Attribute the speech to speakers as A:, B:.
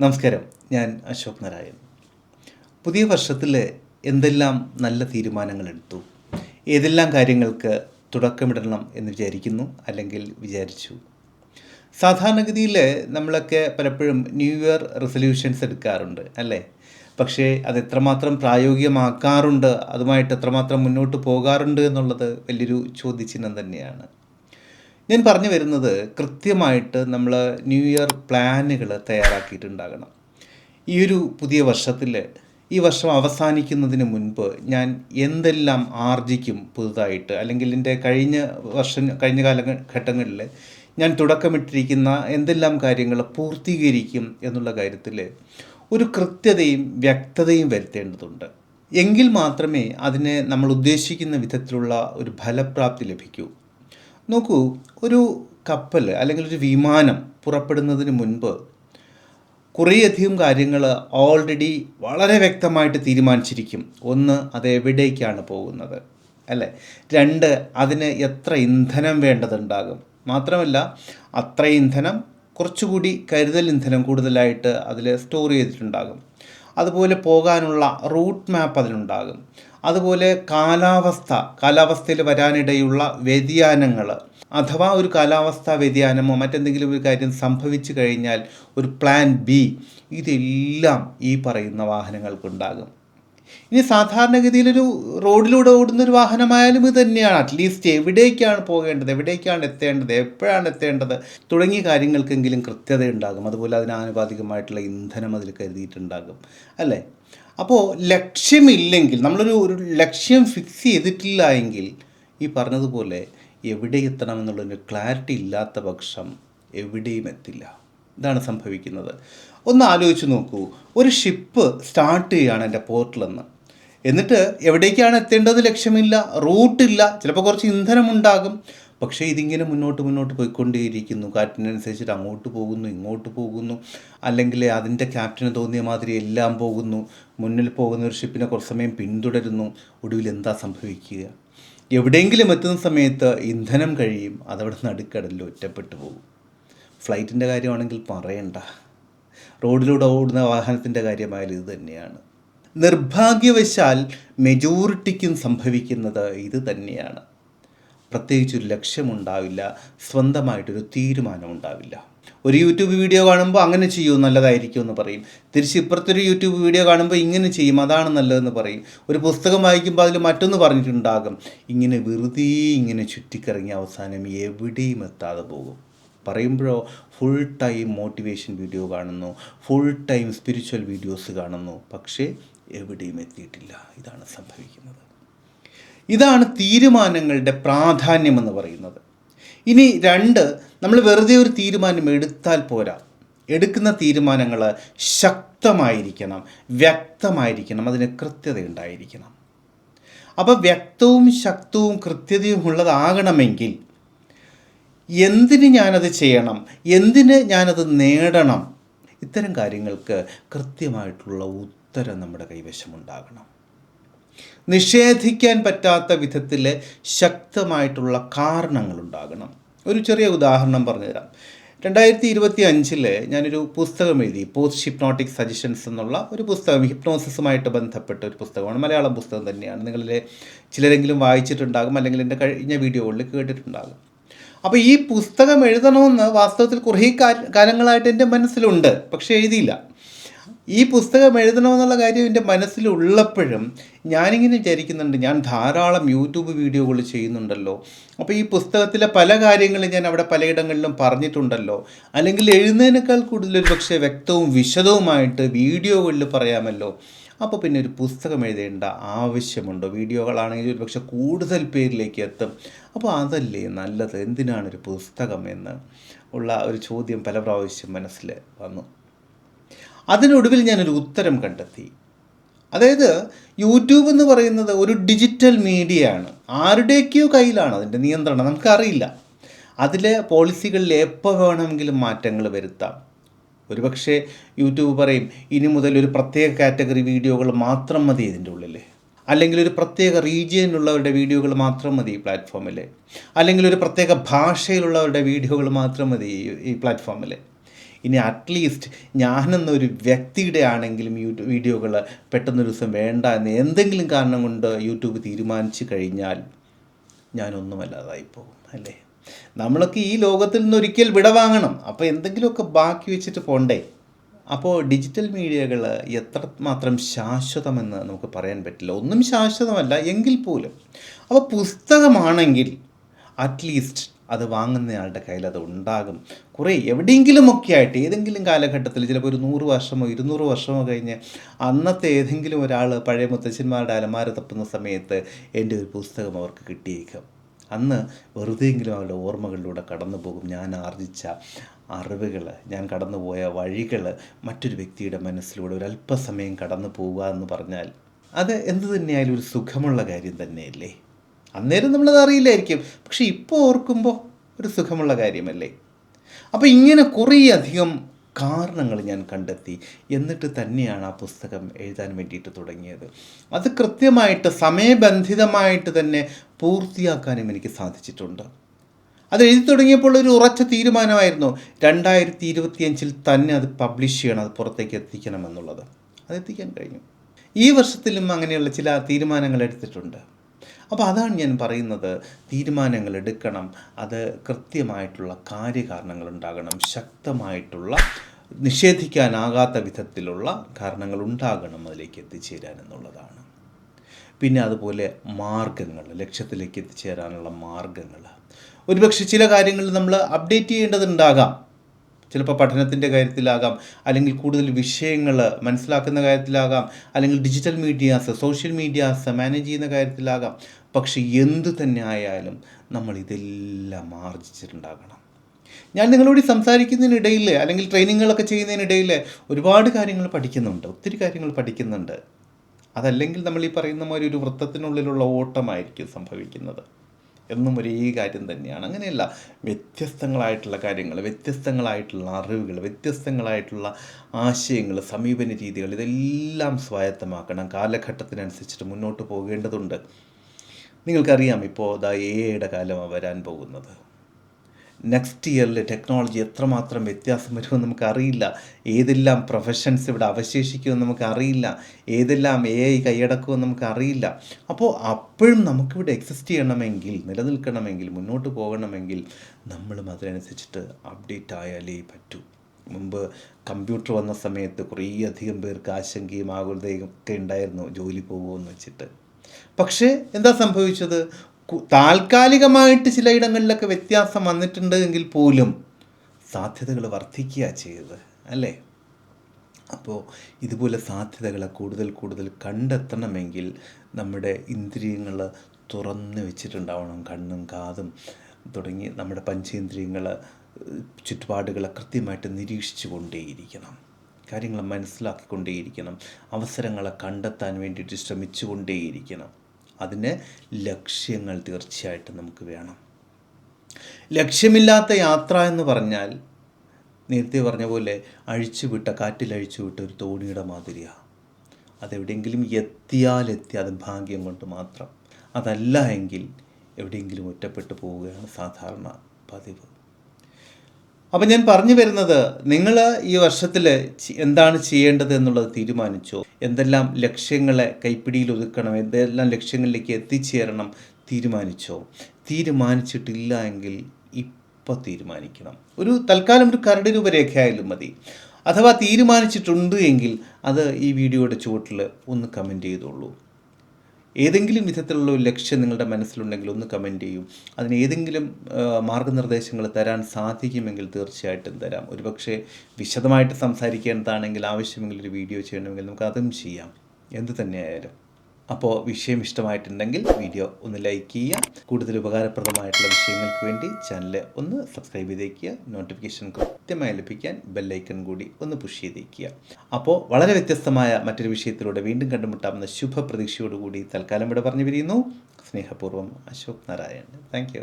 A: നമസ്കാരം. ഞാൻ അശോക് നാരായൺ. പുതിയ വർഷത്തിൽ എന്തെല്ലാം നല്ല തീരുമാനങ്ങൾ എടുത്തു ഏതെല്ലാം കാര്യങ്ങൾക്ക് തുടക്കമിടണം എന്ന് വിചാരിക്കുന്നു അല്ലെങ്കിൽ വിചാരിച്ചു? സാധാരണഗതിയിൽ നമ്മളൊക്കെ പലപ്പോഴും ന്യൂ ഇയർ റെസൊല്യൂഷൻസ് എടുക്കാറുണ്ട് അല്ലേ? പക്ഷേ അത് എത്രമാത്രം പ്രായോഗികമാക്കാറുണ്ട് അതുമായിട്ട് എത്രമാത്രം മുന്നോട്ട് പോകാറുണ്ട് എന്നുള്ളത് വലിയൊരു ചോദ്യചിഹ്നം തന്നെയാണ്. ഞാൻ പറഞ്ഞു വരുന്നത് കൃത്യമായിട്ട് നമ്മൾ ന്യൂ ഇയർ പ്ലാനുകൾ തയ്യാറാക്കിയിട്ടുണ്ടാകണം. ഈ ഒരു പുതിയ വർഷത്തിൽ ഈ വർഷം അവസാനിക്കുന്നതിന് മുൻപ് ഞാൻ എന്തെല്ലാം ആർജിക്കും പുതുതായിട്ട് അല്ലെങ്കിൽ എന്റെ കഴിഞ്ഞ വർഷം കഴിഞ്ഞ കാലഘട്ടങ്ങളിൽ ഞാൻ തുടക്കമിട്ടിരിക്കുന്ന എന്തെല്ലാം കാര്യങ്ങൾ പൂർത്തീകരിക്കും എന്നുള്ള കാര്യത്തിൽ ഒരു കൃത്യതയും വ്യക്തതയും വരുത്തേണ്ടതുണ്ട്. എങ്കിൽ മാത്രമേ അതിനെ നമ്മൾ ഉദ്ദേശിക്കുന്ന വിധത്തിലുള്ള ഒരു ഫലപ്രാപ്തി ലഭിക്കൂ. നോക്കൂ ഒരു കപ്പൽ അല്ലെങ്കിൽ ഒരു വിമാനം പുറപ്പെടുന്നതിന് മുൻപ് കുറേയധികം കാര്യങ്ങൾ ഓൾറെഡി വളരെ വ്യക്തമായിട്ട് തീരുമാനിച്ചിരിക്കും. ഒന്ന് അത് എവിടേക്കാണ് പോകുന്നത് അല്ലേ? രണ്ട് അതിന് എത്ര ഇന്ധനം വേണ്ടതുണ്ടാകും. മാത്രമല്ല അത്ര ഇന്ധനം കുറച്ചുകൂടി കരുതൽ ഇന്ധനം കൂടുതലായിട്ട് അതിൽ സ്റ്റോർ ചെയ്തിട്ടുണ്ടാകും. അതുപോലെ പോകാനുള്ള റൂട്ട് മാപ്പ് അതിനുണ്ടാകും അതുപോലെ കാലാവസ്ഥ കാലാവസ്ഥയിൽ വരാനിടയുള്ള വ്യതിയാനങ്ങൾ. അഥവാ ഒരു കാലാവസ്ഥാ വ്യതിയാനമോ മറ്റെന്തെങ്കിലും ഒരു കാര്യം സംഭവിച്ചു കഴിഞ്ഞാൽ ഒരു പ്ലാൻ ബി ഇതെല്ലാം ഈ പറയുന്ന വാഹനങ്ങൾക്കുണ്ടാകും. ഇനി സാധാരണഗതിയിലൊരു റോഡിലൂടെ ഓടുന്ന ഒരു വാഹനമായാലും ഇത് തന്നെയാണ്. അറ്റ്ലീസ്റ്റ് എവിടേക്കാണ് പോകേണ്ടത്? എവിടേക്കാണ് എത്തേണ്ടത്? എപ്പോഴാണ് എത്തേണ്ടത്? തുടങ്ങിയ കാര്യങ്ങൾക്കെങ്കിലും കൃത്യത ഉണ്ടാകും അതുപോലെ അതിന് ആനുപാതികമായിട്ടുള്ള ഇന്ധനം അതിൽ കരുതിയിട്ടുണ്ടാകും. അല്ലേ? അപ്പോൾ ലക്ഷ്യമില്ലെങ്കിൽ നമ്മളൊരു ഒരു ലക്ഷ്യം ഫിക്സ് ചെയ്തിട്ടില്ല എങ്കിൽ ഈ പറഞ്ഞതുപോലെ എവിടെ എത്തണം എന്നുള്ളതിന് ക്ലാരിറ്റി ഇല്ലാത്ത പക്ഷം എവിടെയും എത്തില്ല. ഇതാണ് സംഭവിക്കുന്നത്. ഒന്ന് ആലോചിച്ച് നോക്കൂ. ഒരു ഷിപ്പ് സ്റ്റാർട്ട് ചെയ്യുകയാണ് എന്റെ പോർട്ടിലെന്ന്. എന്നിട്ട് എവിടേക്കാണ് എത്തേണ്ടത് ലക്ഷ്യമില്ല റൂട്ടില്ല ചിലപ്പോൾ കുറച്ച് ഇന്ധനം ഉണ്ടാകും. പക്ഷേ ഇതിങ്ങനെ മുന്നോട്ട് മുന്നോട്ട് പോയിക്കൊണ്ടേയിരിക്കുന്നു. കാറ്റിനനുസരിച്ചിട്ട് അങ്ങോട്ട് പോകുന്നു ഇങ്ങോട്ട് പോകുന്നു. അല്ലെങ്കിൽ അതിന്റെ ക്യാപ്റ്റന് തോന്നിയ മാതിരി എല്ലാം പോകുന്നു. മുന്നിൽ പോകുന്ന ഒരു ഷിപ്പിനെ കുറച്ച് സമയം പിന്തുടരുന്നു. ഒടുവിൽ എന്താ സംഭവിക്കുക? എവിടെയെങ്കിലും എത്തുന്ന സമയത്ത് ഇന്ധനം കഴിയും. അതവിടെ നടുക്കടലിൽ ഒറ്റപ്പെട്ടു പോകും. ഫ്ലൈറ്റിന്റെ കാര്യമാണെങ്കിൽ പറയണ്ട. റോഡിലൂടെ ഓടുന്ന വാഹനത്തിന്റെ കാര്യമായാലും ഇത് തന്നെയാണ്. നിർഭാഗ്യവശാൽ മെജോറിറ്റിക്കും സംഭവിക്കുന്നത് ഇത് തന്നെയാണ്. പ്രത്യേകിച്ചൊരു ലക്ഷ്യമുണ്ടാവില്ല സ്വന്തമായിട്ടൊരു തീരുമാനം ഉണ്ടാവില്ല ഒരു യൂട്യൂബ് വീഡിയോ കാണുമ്പോൾ അങ്ങനെ ചെയ്യൂ നല്ലതായിരിക്കും എന്ന് പറയും. തിരിച്ച് ഇപ്പുറത്തൊരു യൂട്യൂബ് വീഡിയോ കാണുമ്പോൾ ഇങ്ങനെ ചെയ്യും അതാണ് നല്ലതെന്ന് പറയും. ഒരു പുസ്തകം വായിക്കുമ്പോൾ അതിൽ മറ്റൊന്ന് പറഞ്ഞിട്ടുണ്ടാകും. ഇങ്ങനെ വെറുതെ ഇങ്ങനെ ചുറ്റിക്കറങ്ങി അവസാനം എവിടെയും എത്താതെ പോകും. പറയുമ്പോഴോ ഫുൾ ടൈം മോട്ടിവേഷൻ വീഡിയോ കാണുന്നു ഫുൾ ടൈം സ്പിരിച്വൽ വീഡിയോസ് കാണുന്നു. പക്ഷേ എവിടെയും എത്തിയിട്ടില്ല. ഇതാണ് സംഭവിക്കുന്നത്. ഇതാണ് തീരുമാനങ്ങളുടെ പ്രാധാന്യം എന്ന് പറയുന്നത്. ഇനി രണ്ട് നമ്മൾ വെറുതെ ഒരു തീരുമാനം എടുത്താൽ പോരാ. എടുക്കുന്ന തീരുമാനങ്ങൾ ശക്തമായിരിക്കണം വ്യക്തമായിരിക്കണം അതിന് കൃത്യത ഉണ്ടായിരിക്കണം. അപ്പോൾ വ്യക്തവും ശക്തവും കൃത്യതയും ഉള്ളതാകണമെങ്കിൽ എന്തിന് ഞാനത് ചെയ്യണം എന്തിന് ഞാനത് നേടണം ഇത്തരം കാര്യങ്ങൾക്ക് കൃത്യമായിട്ടുള്ള ഉത്തരം നമ്മുടെ കൈവശമുണ്ടാകണം. നിഷേധിക്കാൻ പറ്റാത്ത വിധത്തിൽ ശക്തമായിട്ടുള്ള കാരണങ്ങളുണ്ടാകണം. ഒരു ചെറിയ ഉദാഹരണം പറഞ്ഞുതരാം. രണ്ടായിരത്തി ഇരുപത്തി അഞ്ചിൽ ഞാനൊരു പുസ്തകം എഴുതി പോസ്റ്റ് ഹിപ്നോട്ടിക് സജഷൻസ് എന്നുള്ള ഒരു പുസ്തകം ഹിപ്നോസിസുമായിട്ട് ബന്ധപ്പെട്ട ഒരു പുസ്തകമാണ്. മലയാളം പുസ്തകം തന്നെയാണ്. നിങ്ങളിൽ ചിലരെങ്കിലും വായിച്ചിട്ടുണ്ടാകും അല്ലെങ്കിൽ എന്റെ കഴിഞ്ഞ വീഡിയോകളിൽ കേട്ടിട്ടുണ്ടാകും. അപ്പോൾ ഈ പുസ്തകം എഴുതണമെന്ന് വാസ്തവത്തിൽ കുറേ കാലങ്ങളായിട്ട് എന്റെ മനസ്സിലുണ്ട്. പക്ഷേ എഴുതിയില്ല. ഈ പുസ്തകം എഴുതണമെന്നുള്ള കാര്യം എന്റെ മനസ്സിലുള്ളപ്പോഴും ഞാനിങ്ങനെ വിചാരിക്കുന്നുണ്ട്. ഞാൻ ധാരാളം യൂട്യൂബ് വീഡിയോകൾ ചെയ്യുന്നുണ്ടല്ലോ. അപ്പോൾ ഈ പുസ്തകത്തിലെ പല കാര്യങ്ങളും ഞാൻ അവിടെ പലയിടങ്ങളിലും പറഞ്ഞിട്ടുണ്ടല്ലോ. അല്ലെങ്കിൽ എഴുതുന്നതിനേക്കാൾ കൂടുതൽ പക്ഷേ വ്യക്തവും വിശദവുമായിട്ട് വീഡിയോകളിൽ പറയാമല്ലോ. അപ്പോൾ പിന്നെ ഒരു പുസ്തകം എഴുതേണ്ട ആവശ്യമുണ്ടോ? വീഡിയോകളാണെങ്കിൽ ഒരു പക്ഷേ കൂടുതൽ പേരിലേക്ക് എത്തും. അപ്പോൾ അതല്ലേ നല്ലത്? എന്തിനാണ് ഒരു പുസ്തകം എന്ന് ഉള്ള ഒരു ചോദ്യം പല പ്രാവശ്യം മനസ്സിൽ വന്നു. അതിനൊടുവിൽ ഞാനൊരു ഉത്തരം കണ്ടെത്തി. അതായത് യൂട്യൂബ് എന്ന് പറയുന്നത് ഒരു ഡിജിറ്റൽ മീഡിയ ആണ് ആരുടെയൊക്കെയോ കയ്യിലാണ് അതിന്റെ നിയന്ത്രണം നമുക്കറിയില്ല. അതിലെ പോളിസികളിൽ എപ്പോൾ വേണമെങ്കിലും മാറ്റങ്ങൾ വരുത്താം. ഒരുപക്ഷെ യൂട്യൂബ് പറയും ഇനി മുതൽ ഒരു പ്രത്യേക കാറ്റഗറി വീഡിയോകൾ മാത്രം മതി ഇതിന്റെ ഉള്ളിൽ. അല്ലെങ്കിൽ ഒരു പ്രത്യേക റീജിയനിലുള്ളവരുടെ വീഡിയോകൾ മാത്രം മതി ഈ പ്ലാറ്റ്ഫോമിൽ. അല്ലെങ്കിൽ ഒരു പ്രത്യേക ഭാഷയിലുള്ളവരുടെ വീഡിയോകൾ മാത്രം മതി ഈ- പ്ലാറ്റ്ഫോമിൽ. ഇനി അറ്റ്ലീസ്റ്റ് ഞാനെന്നൊരു വ്യക്തിയുടെ ആണെങ്കിലും യൂട്യൂബ് വീഡിയോകൾ പെട്ടെന്നൊരു ദിവസം വേണ്ട എന്ന് എന്തെങ്കിലും കാരണം കൊണ്ട് യൂട്യൂബ് തീരുമാനിച്ചു കഴിഞ്ഞാൽ ഞാനൊന്നുമല്ലാതായി പോകും അല്ലേ? നമ്മളൊക്കെ ഈ ലോകത്തിൽ നിന്ന് ഒരിക്കൽ വിടവാങ്ങണം അപ്പോൾ എന്തെങ്കിലുമൊക്കെ ബാക്കി വെച്ചിട്ട് പോണ്ടേ? അപ്പോൾ ഡിജിറ്റൽ മീഡിയകൾ എത്രമാത്രം ശാശ്വതമെന്ന് നമുക്ക് പറയാൻ പറ്റില്ല. ഒന്നും ശാശ്വതമല്ല എങ്കിൽ പോലും. അപ്പോൾ പുസ്തകമാണെങ്കിൽ അറ്റ്ലീസ്റ്റ് അത് വാങ്ങുന്നയാളുടെ കയ്യിൽ അത് ഉണ്ടാകും. കുറേ എവിടെയെങ്കിലുമൊക്കെ ആയിട്ട് ഏതെങ്കിലും കാലഘട്ടത്തിൽ ചിലപ്പോൾ ഒരു നൂറ് വർഷമോ ഇരുന്നൂറ് വർഷമോ കഴിഞ്ഞ് അന്നത്തെ ഏതെങ്കിലും ഒരാൾ പഴയ മുത്തച്ഛന്മാരുടെ അലമാര തപ്പുന്ന സമയത്ത് എന്റെ ഒരു പുസ്തകം അവർക്ക് കിട്ടിയേക്കാം. അന്ന് വെറുതെയെങ്കിലും അവരുടെ ഓർമ്മകളിലൂടെ കടന്നു പോകും ഞാൻ ആർജിച്ച അറിവുകൾ ഞാൻ കടന്നുപോയ വഴികൾ മറ്റൊരു വ്യക്തിയുടെ മനസ്സിലൂടെ ഒരു അല്പസമയം കടന്നു പോവുക എന്ന് പറഞ്ഞാൽ അത് എന്തു തന്നെയായാലും ഒരു സുഖമുള്ള കാര്യം തന്നെയല്ലേ? അന്നേരം നമ്മളത് അറിയില്ലായിരിക്കും. പക്ഷെ ഇപ്പോൾ ഓർക്കുമ്പോൾ ഒരു സുഖമുള്ള കാര്യമല്ലേ? അപ്പോൾ ഇങ്ങനെ കുറേ അധികം കാരണങ്ങൾ ഞാൻ കണ്ടെത്തി. എന്നിട്ട് തന്നെയാണ് ആ പുസ്തകം എഴുതാൻ വേണ്ടിയിട്ട് തുടങ്ങിയത്. അത് കൃത്യമായിട്ട് സമയബന്ധിതമായിട്ട് തന്നെ പൂർത്തിയാക്കാനും എനിക്ക് സാധിച്ചിട്ടുണ്ട്. അത് എഴുതി തുടങ്ങിയപ്പോൾ ഒരു ഉറച്ച തീരുമാനമായിരുന്നു. രണ്ടായിരത്തി ഇരുപത്തിയഞ്ചിൽ തന്നെ അത് പബ്ലിഷ് ചെയ്യണം അത് പുറത്തേക്ക് എത്തിക്കണം എന്നുള്ളത്. അത് എത്തിക്കാൻ കഴിഞ്ഞു. ഈ വർഷത്തിലും അങ്ങനെയുള്ള ചില തീരുമാനങ്ങൾ എടുത്തിട്ടുണ്ട്. അപ്പോൾ അതാണ് ഞാൻ പറയുന്നത്. തീരുമാനങ്ങൾ എടുക്കണം. അത് കൃത്യമായിട്ടുള്ള കാര്യകാരണങ്ങൾ ഉണ്ടാകണം. ശക്തമായിട്ടുള്ള നിഷേധിക്കാനാകാത്ത വിധത്തിലുള്ള കാരണങ്ങൾ ഉണ്ടാകണം അതിലേക്ക് എത്തിച്ചേരാൻ എന്നുള്ളതാണ്. പിന്നെ അതുപോലെ മാർഗങ്ങൾ ലക്ഷ്യത്തിലേക്ക് എത്തിച്ചേരാനുള്ള മാർഗങ്ങൾ. ഒരുപക്ഷെ ചില കാര്യങ്ങൾ നമ്മൾ അപ്ഡേറ്റ് ചെയ്യേണ്ടതുണ്ടാകാം. ചിലപ്പോൾ പഠനത്തിന്റെ കാര്യത്തിലാകാം അല്ലെങ്കിൽ കൂടുതൽ വിഷയങ്ങൾ മനസ്സിലാക്കുന്ന കാര്യത്തിലാകാം അല്ലെങ്കിൽ digital medias social medias manage ചെയ്യുന്ന കാര്യത്തിലാകാം. പക്ഷെ എന്തു തന്നെ ആയാലും നമ്മൾ ഇതെല്ലാം ആർജിച്ചിട്ടുണ്ടാകണം. ഞാൻ നിങ്ങളോട് സംസാരിക്കുന്നതിനിടയിൽ അല്ലെങ്കിൽ ട്രെയിനിങ്ങുകളൊക്കെ ചെയ്യുന്നതിനിടയിൽ ഒരുപാട് കാര്യങ്ങൾ പഠിക്കുന്നുണ്ട്. ഒത്തിരി കാര്യങ്ങൾ പഠിക്കുന്നുണ്ട്. അതല്ലെങ്കിൽ നമ്മൾ ഈ പറയുന്ന മാതിരി ഒരു വൃത്തത്തിനുള്ളിലുള്ള ഓട്ടമായിരിക്കും സംഭവിക്കുന്നത്. എന്നും ഒരേ കാര്യം തന്നെയാണ്. അങ്ങനെയല്ല വ്യത്യസ്തങ്ങളായിട്ടുള്ള കാര്യങ്ങൾ വ്യത്യസ്തങ്ങളായിട്ടുള്ള അറിവുകൾ വ്യത്യസ്തങ്ങളായിട്ടുള്ള ആശയങ്ങൾ സമീപന രീതികൾ ഇതെല്ലാം സ്വായത്തമാക്കണം. കാലഘട്ടത്തിനനുസരിച്ചിട്ട് മുന്നോട്ട് പോകേണ്ടതുണ്ട്. നിങ്ങൾക്കറിയാം ഇപ്പോൾ ദാ എയുടെ കാലമാണ് വരാൻ പോകുന്നത്. നെക്സ്റ്റ് ഇയറിൽ ടെക്നോളജി എത്രമാത്രം വ്യത്യാസം വരുമെന്ന് നമുക്കറിയില്ല. ഏതെല്ലാം പ്രൊഫഷൻസ് ഇവിടെ അവശേഷിക്കുമെന്ന് നമുക്കറിയില്ല. ഏതെല്ലാം എ ഐ കൈയടക്കുമെന്ന് നമുക്കറിയില്ല. അപ്പോൾ അപ്പോഴും നമുക്കിവിടെ എക്സിസ്റ്റ് ചെയ്യണമെങ്കിൽ നിലനിൽക്കണമെങ്കിൽ മുന്നോട്ട് പോകണമെങ്കിൽ നമ്മളും അതിനനുസരിച്ചിട്ട് അപ്ഡേറ്റ് ആയാലേ പറ്റൂ. മുമ്പ് കമ്പ്യൂട്ടർ വന്ന സമയത്ത് കുറേ അധികം പേർക്ക് ആശങ്കയും ആകുലതയും ഒക്കെ ഉണ്ടായിരുന്നു ജോലി പോകുമെന്ന് വെച്ചിട്ട്. പക്ഷേ എന്താ സംഭവിച്ചത്? താൽക്കാലികമായിട്ട് ചിലയിടങ്ങളിലൊക്കെ വ്യത്യാസം വന്നിട്ടുണ്ട് എങ്കിൽ പോലും സാധ്യതകൾ വർദ്ധിക്കുക ചെയ്തത് അല്ലേ? അപ്പോൾ ഇതുപോലെ സാധ്യതകളെ കൂടുതൽ കൂടുതൽ കണ്ടെത്തണമെങ്കിൽ നമ്മുടെ ഇന്ദ്രിയങ്ങൾ തുറന്ന് വെച്ചിട്ടുണ്ടാവണം. കണ്ണും കാതും തുടങ്ങി നമ്മുടെ പഞ്ചേന്ദ്രിയങ്ങൾ ചുറ്റുപാടുകളെ കൃത്യമായിട്ട് നിരീക്ഷിച്ചു കൊണ്ടേയിരിക്കണം കാര്യങ്ങൾ മനസ്സിലാക്കിക്കൊണ്ടേയിരിക്കണം. അവസരങ്ങളെ കണ്ടെത്താൻ വേണ്ടിയിട്ട് ശ്രമിച്ചുകൊണ്ടേയിരിക്കണം. അതിന് ലക്ഷ്യങ്ങൾ തീർച്ചയായിട്ടും നമുക്ക് വേണം. ലക്ഷ്യമില്ലാത്ത യാത്ര എന്ന് പറഞ്ഞാൽ നേരത്തെ പറഞ്ഞ പോലെ അഴിച്ചുവിട്ട കാറ്റിൽ അഴിച്ചുവിട്ട ഒരു തോണിയുടെ മാതിരിയാണ് അതെവിടെയെങ്കിലും എത്തിയാലെത്തി അത് ഭാഗ്യം കൊണ്ട് മാത്രം. അതല്ല എങ്കിൽ എവിടെയെങ്കിലും ഒറ്റപ്പെട്ടു പോവുകയാണ് സാധാരണ പതിവ്. അപ്പം ഞാൻ പറഞ്ഞു വരുന്നത് നിങ്ങൾ ഈ വർഷത്തിൽ എന്താണ് ചെയ്യേണ്ടത് എന്നുള്ളത് തീരുമാനിച്ചു? എന്തെല്ലാം ലക്ഷ്യങ്ങളെ കൈപ്പിടിയിൽ ഒതുക്കണം? എന്തെല്ലാം ലക്ഷ്യങ്ങളിലേക്ക് എത്തിച്ചേരണം തീരുമാനിച്ചോ? തീരുമാനിച്ചിട്ടില്ല എങ്കിൽ ഇപ്പോൾ തീരുമാനിക്കണം. ഒരു തൽക്കാലം ഒരു കരട് രൂപരേഖയായാലും മതി. അഥവാ തീരുമാനിച്ചിട്ടുണ്ട് എങ്കിൽ അത് ഈ വീഡിയോയുടെ ചുവട്ടിൽ ഒന്ന് കമന്റ് ചെയ്തോളൂ. ഏതെങ്കിലും വിധത്തിലുള്ള ഒരു ലക്ഷ്യം നിങ്ങളുടെ മനസ്സിലുണ്ടെങ്കിൽ ഒന്ന് കമന്റ് ചെയ്യും. അതിന് ഏതെങ്കിലും മാർഗനിർദ്ദേശങ്ങൾ തരാൻ സാധിക്കുമെങ്കിൽ തീർച്ചയായിട്ടും തരാം. ഒരുപക്ഷെ വിശദമായിട്ട് സംസാരിക്കേണ്ടതാണെങ്കിൽ ആവശ്യമെങ്കിൽ ഒരു വീഡിയോ ചെയ്യണമെങ്കിൽ നമുക്ക് അതും ചെയ്യാം. എന്ത് തന്നെയായാലും. അപ്പോൾ വിഷയം ഇഷ്ടമായിട്ടുണ്ടെങ്കിൽ വീഡിയോ ഒന്ന് ലൈക്ക് ചെയ്യുക. കൂടുതൽ ഉപകാരപ്രദമായിട്ടുള്ള വിഷയങ്ങൾക്ക് വേണ്ടി ചാനൽ ഒന്ന് സബ്സ്ക്രൈബ് ചെയ്തേക്കുക. നോട്ടിഫിക്കേഷൻ കൃത്യമായി ലഭിക്കാൻ ബെല്ലൈക്കൺ കൂടി ഒന്ന് പുഷ് ചെയ്തേക്കുക. അപ്പോൾ വളരെ വ്യത്യസ്തമായ മറ്റൊരു വിഷയത്തിലൂടെ വീണ്ടും കണ്ടുമുട്ടാമെന്ന ശുഭപ്രതീക്ഷയോടുകൂടി തൽക്കാലം ഇവിടെ പറഞ്ഞു പിരിയുന്നു സ്നേഹപൂർവം അശോക് നാരായണൻ. താങ്ക്